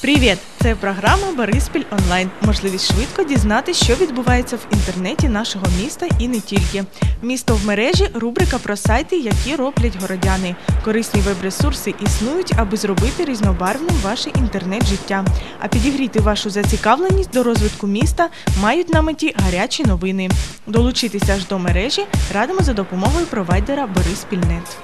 Привіт! Це програма Бориспіль онлайн. Можливість швидко дізнатися, що відбувається в інтернеті нашого міста і не тільки. Місто в мережі рубрика про сайти, які роблять городяни. Корисні веб-ресурси існують, аби зробити різнобарвним ваше інтернет-життя. А підігріти вашу зацікавленість до розвитку міста мають на меті гарячі новини. Долучитися ж до мережі радимо за допомогою провайдера Бориспільнет.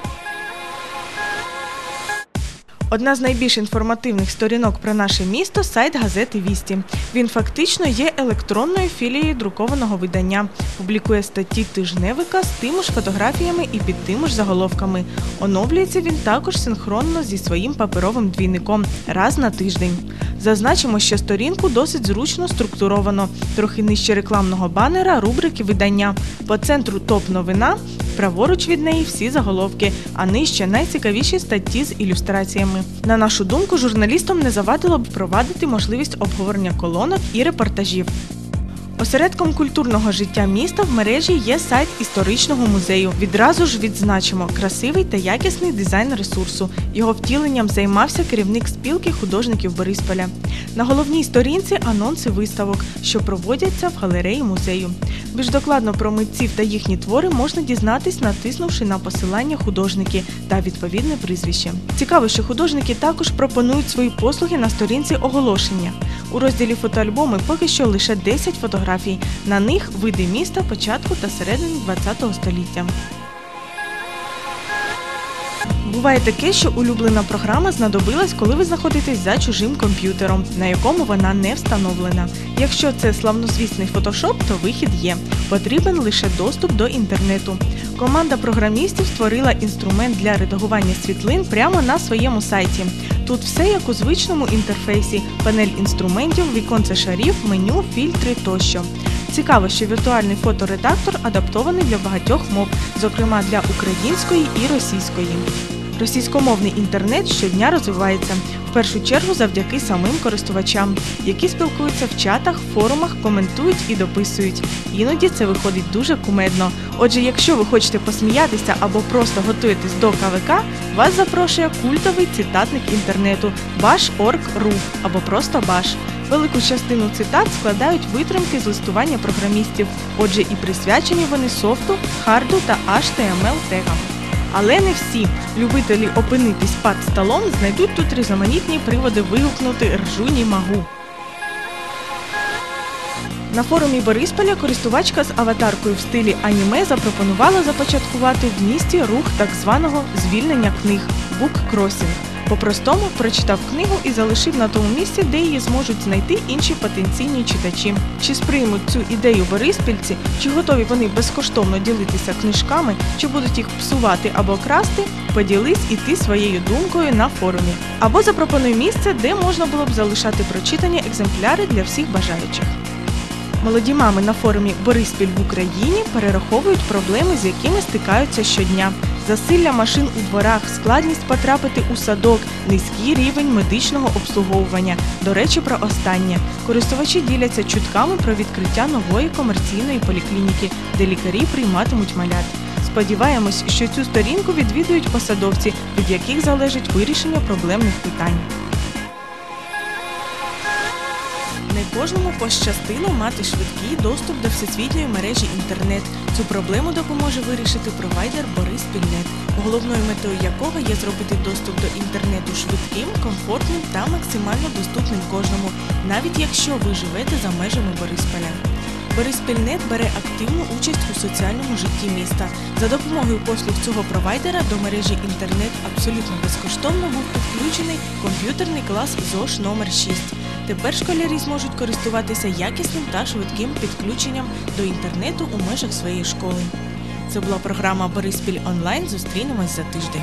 Одна з найбільш інформативних сторінок про наше місто сайт газети Вісті. Він фактично є електронною філією друкованого видання. Публікує статті тижневика з тими ж фотографіями і під тими ж заголовками. Оновлюється він також синхронно зі своїм паперовим двійником раз на тиждень. Зазначимо, що сторінку досить зручно структуровано. Трохи нижче рекламного банера, рубрики видання. По центру топ-новина. Праворуч від неї всі заголовки, а нижче найцікавіші статті з ілюстраціями. На нашу думку, журналістам не завадило б впровадити можливість обговорення колонок і репортажів. Осередком культурного життя міста в мережі є сайт історичного музею. Відразу ж відзначимо красивий та якісний дизайн ресурсу. Його втіленням займався керівник спілки художників Борисполя. На головній сторінці анонси виставок, що проводяться в галереї музею. Більш докладно про митців та їхні твори можна дізнатись, натиснувши на посилання художники та відповідне прізвище. Цікаво, що художники також пропонують свої послуги на сторінці оголошення. У розділі фотоальбоми поки що лише 10 фотографій. На них види міста початку та середини ХХ століття. Буває таке, що улюблена програма знадобилась, коли ви знаходитесь за чужим комп'ютером, на якому вона не встановлена. Якщо це славнозвісний фотошоп, то вихід є. Потрібен лише доступ до інтернету. Команда програмістів створила інструмент для редагування світлин прямо на своєму сайті. Тут все як у звичному інтерфейсі: панель інструментів, віконце шарів, меню, фільтри тощо. Цікаво, що віртуальний фоторедактор адаптований для багатьох мов, зокрема для української і російської. Російськомовний інтернет щодня розвивається в першу чергу завдяки самим користувачам, які спілкуються в чатах, форумах, коментують і дописують. Іноді це виходить дуже кумедно. Отже, якщо ви хочете посміятися або просто готуєтесь до КВК, вас запрошує культовий цитатник інтернету Bash.org.ru або просто Bash. Велику частину цитат складають витримки з листування програмістів, отже, і присвячені вони софту, харду та HTML тегам. Але не всі любителі опинитись під столом знайдуть тут різноманітні приводи вигукнути ржуні магу. На форумі Борисполя користувачка з аватаркою в стилі аніме запропонувала започаткувати в місті рух так званого звільнення книг буккросінг. По-простому прочитав книгу і залишив на тому місці, де її зможуть знайти інші потенційні читачі. Чи сприймуть цю ідею бориспільці, чи готові вони безкоштовно ділитися книжками, чи будуть їх псувати або красти, поділись і ти своєю думкою на форумі. Або запропонуй місце, де можна було б залишати прочитані екземпляри для всіх бажаючих. Молоді мами на форумі Бориспіль в Україні перераховують проблеми, з якими стикаються щодня. Засилля машин у дворах, складність потрапити у садок, низький рівень медичного обслуговування. До речі, про останнє. Користувачі діляться чутками про відкриття нової комерційної поліклініки, де лікарі прийматимуть малят. Сподіваємось, що цю сторінку відвідують посадовці, від яких залежить вирішення проблемних питань. Кожному пощастило мати швидкий доступ до всесвітньої мережі інтернет. Цю проблему допоможе вирішити провайдер Бориспільнет, головною метою якого є зробити доступ до інтернету швидким, комфортним та максимально доступним кожному, навіть якщо ви живете за межами Борисполя. Бориспільнет бере активну участь у соціальному житті міста. За допомогою послуг цього провайдера до мережі інтернет абсолютно безкоштовно був підключений комп'ютерний клас ЗОШ номер 6 Тепер школярі зможуть користуватися якісним та швидким підключенням до інтернету у межах своєї школи. Це була програма Бориспіль онлайн. Зустрінемось за тиждень.